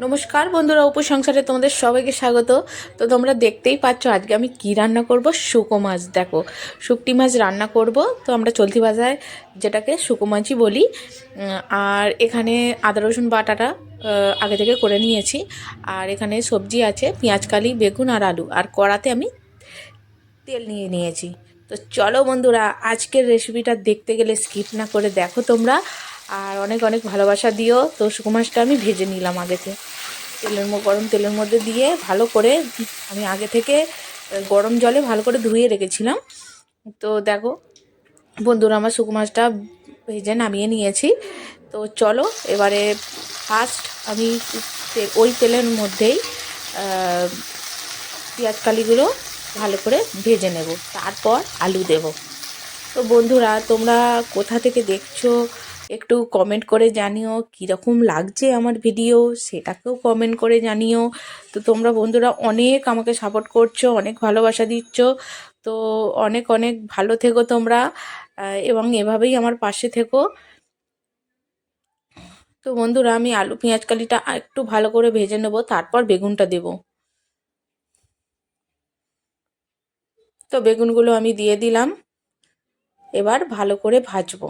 নমস্কার বন্ধুরা, উপর সংসারে তোমাদের সবাইকে স্বাগত। তো তোমরা দেখতেই পাচ্ছ, আজকে আমি কি রান্না করব? শুকো মাছ, দেখো। শুকটি মাছ রান্না করব। তো আমরা চলতি বাজায় যেটাকে শুকো মাছই বলি। আর এখানে আদা, রসুন বাটাটা আগে থেকে করে নিয়েছি। আর এখানে সবজি আছে, পেঁয়াজ, কালি, বেগুন আর আলু। আর কড়াতে আমি তেল নিয়ে নিয়েছি। তো চলো বন্ধুরা, আজকের রেসিপিটা দেখতে গেলে স্কিপ না করে দেখো তোমরা। আর অনেক অনেক ভালোবাসা দিও তো শুকো মাছটা আমি ভেজে নিলাম আগেতে তেলের মধ্যে গরম তেলের মধ্যে দিয়ে ভালো করে আমি আগে থেকে গরম জলে ভালো করে ধুয়ে রেখেছিলাম। তো দেখো, বন্ধুরা, আমার শুকো মাছটা ভেজে নামিয়ে নিয়েছি। তো চলো, এবারে ফার্স্ট আমি ওই তেলের মধ্যেই পেঁয়াজ কালিগুলো ভালো করে ভেজে নেব। তারপর আলু দেব। তো বন্ধুরা, তোমরা কোথা থেকে দেখছ? একটু কমেন্ট করে জানিও কীরকম লাগছে আমার ভিডিও সেটাকেও কমেন্ট করে জানিও। তো তোমরা বন্ধুরা অনেক আমাকে সাপোর্ট করছ, অনেক ভালোবাসা দিচ্ছ। তো অনেক অনেক ভালো থেকো তোমরা এবং এভাবেই আমার পাশে থেকো। তো বন্ধুরা আমি আলু পেঁয়াজ কালিটা একটু ভালো করে ভেজে নেব, তারপর বেগুনটা দেবো। তো বেগুনগুলো আমি দিয়ে দিলাম, এবার ভালো করে ভাজবো।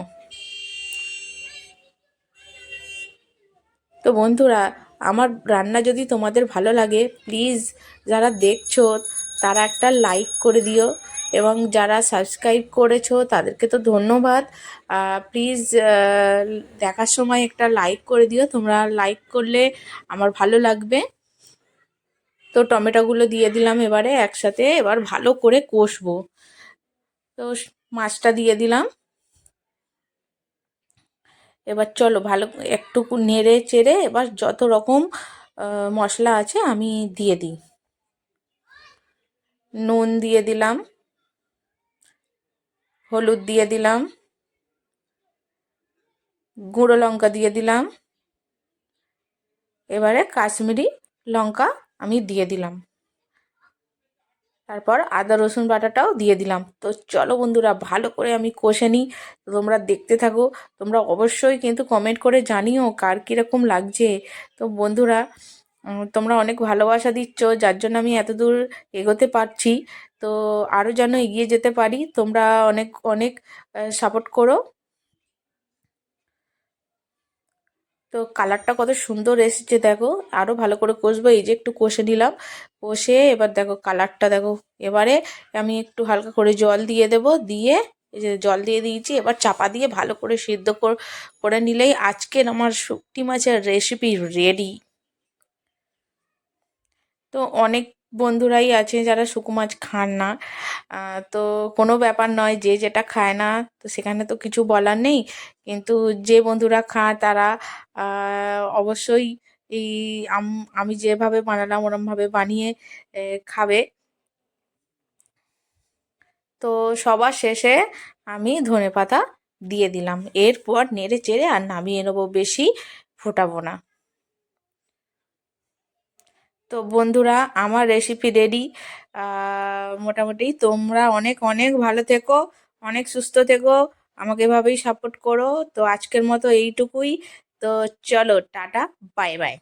বন্ধুরা, আমার রান্না যদি তোমাদের ভালো লাগে প্লিজ যারা দেখছ, তারা একটা লাইক করে দিও এবং যারা সাবস্ক্রাইব করেছ, তাদেরকে তো ধন্যবাদ। প্লিজ দেখার সময় একটা লাইক করে দিও, তোমরা লাইক করলে আমার ভালো লাগবে। তো টমেটোগুলো দিয়ে দিলাম এবারে একসাথে, এবার ভালো করে কষবো। তো মাছটা দিয়ে দিলাম। এবার চলো ভালো একটু নেড়ে চেড়ে এবার যত রকম মশলা আছে আমি দিয়ে দিই। নুন দিয়ে দিলাম, হলুদ দিয়ে দিলাম, গুঁড়ো লঙ্কা দিয়ে দিলাম, এবারে কাশ্মীরি লঙ্কা আমি দিয়ে দিলাম। তারপর আদা, রসুন বাটাটাও দিয়ে দিলাম। তো চলো বন্ধুরা, ভালো করে আমি কষে নিই। তোমরা দেখতে থাকো, তোমরা অবশ্যই কিন্তু কমেন্ট করে জানিও কার কীরকম লাগছে। তো বন্ধুরা তোমরা অনেক ভালোবাসা দিচ্ছ, যার জন্য আমি এত দূর এগোতে পারছি। তো আরও যেন এগিয়ে যেতে পারি, তোমরা অনেক অনেক সাপোর্ট করো। তো কালারটা কত সুন্দর এসেছে, দেখো। আরও ভালো করে কষবো, এই যে একটু কষে নিলাম। কষে এবার দেখো কালারটা দেখো, এবারে আমি একটু হালকা করে জল দিয়ে দেব, দিয়ে এই যে জল দিয়ে দিয়েছি, এবার চাপা দিয়ে ভালো করে সিদ্ধ করে নিলেই আজকের আমার শুকটি মাছের রেসিপি রেডি তো অনেক বন্ধুরাই আছে যারা শুকো মাছ খান না তো কোনো ব্যাপার নয়, যে যেটা খায় না, তো সেখানে তো কিছু বলার নেই, কিন্তু যে বন্ধুরা খায় তারা অবশ্যই এই আম- আমি যেভাবে বানালাম, ওরমভাবে বানিয়ে খাবে। তো সবার শেষে আমি ধনেপাতা দিয়ে দিলাম। এরপর নেড়ে চেড়ে আর নামিয়ে নেব, বেশি ফোটাবো না। তো বন্ধুরা, আমার রেসিপি রেডি মোটামুটি তোমরা অনেক অনেক ভালো থেকো, অনেক সুস্থ থেকো, আমাকে এভাবেই সাপোর্ট করো। তো আজকের মতো এইটুকুই। তো চলো টাটা বাই বাই।